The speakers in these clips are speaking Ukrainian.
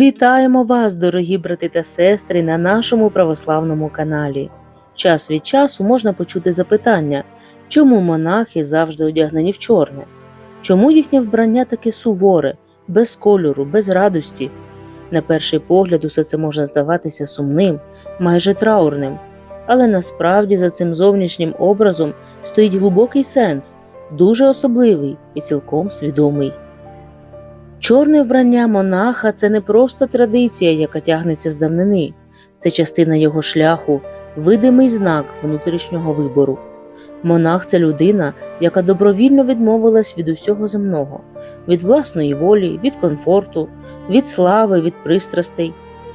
Вітаємо вас, дорогі брати та сестри, на нашому православному каналі. Час від часу можна почути запитання, чому монахи завжди одягнені в чорне? Чому їхнє вбрання таке суворе, без кольору, без радості? На перший погляд, усе це може здаватися сумним, майже траурним, але насправді за цим зовнішнім образом стоїть глибокий сенс, дуже особливий і цілком свідомий. Чорне вбрання монаха це не просто традиція, яка тягнеться з давнини, це частина його шляху, видимий знак внутрішнього вибору. Монах це людина, яка добровільно відмовилась від усього земного, від власної волі, від комфорту, від слави, від пристрастей.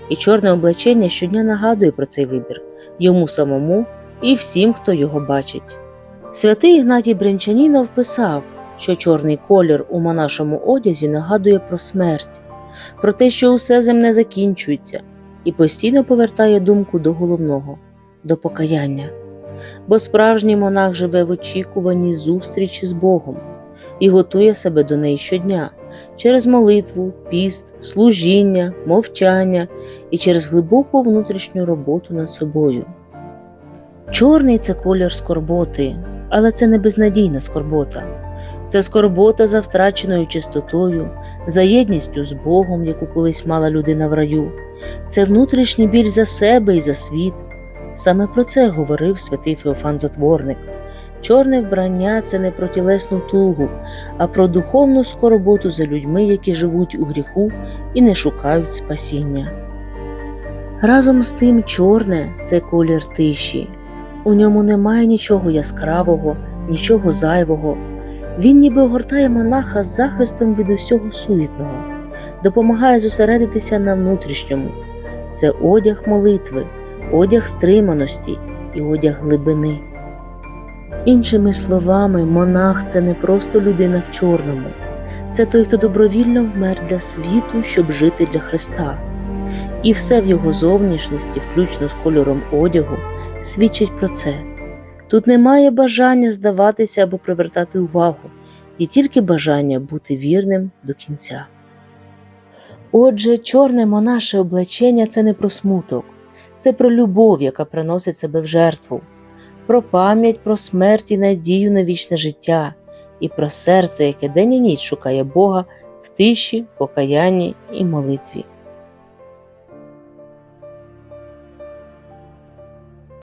І чорне облачення щодня нагадує про цей вибір йому самому і всім, хто його бачить. Святий Ігнатій Брянчанінов писав, що чорний колір у монашому одязі нагадує про смерть, про те, що усе земне закінчується, і постійно повертає думку до головного, до покаяння. Бо справжній монах живе в очікуванні зустрічі з Богом і готує себе до неї щодня через молитву, піст, служіння, мовчання і через глибоку внутрішню роботу над собою. Чорний це колір скорботи, але це не безнадійна скорбота. Це скорбота за втраченою чистотою, за єдністю з Богом, яку колись мала людина в раю. Це внутрішній біль за себе і за світ. Саме про це говорив святий Феофан Затворник. Чорне вбрання це не про тілесну тугу, а про духовну скорботу за людьми, які живуть у гріху і не шукають спасіння. Разом з тим, чорне це колір тиші. У ньому немає нічого яскравого, нічого зайвого. Він ніби огортає монаха захистом від усього суетного, допомагає зосередитися на внутрішньому. Це одяг молитви, одяг стриманості і одяг глибини. Іншими словами, монах це не просто людина в чорному, це той, хто добровільно вмер для світу, щоб жити для Христа. І все в його зовнішності, включно з кольором одягу, свідчить про це. Тут немає бажання здаватися або привертати увагу, є тільки бажання бути вірним до кінця. Отже, чорне монаше облачення це не про смуток, це про любов, яка приносить себе в жертву, про пам'ять про смерть і надію на вічне життя, і про серце, яке день і ніч шукає Бога в тиші, покаянні і молитві.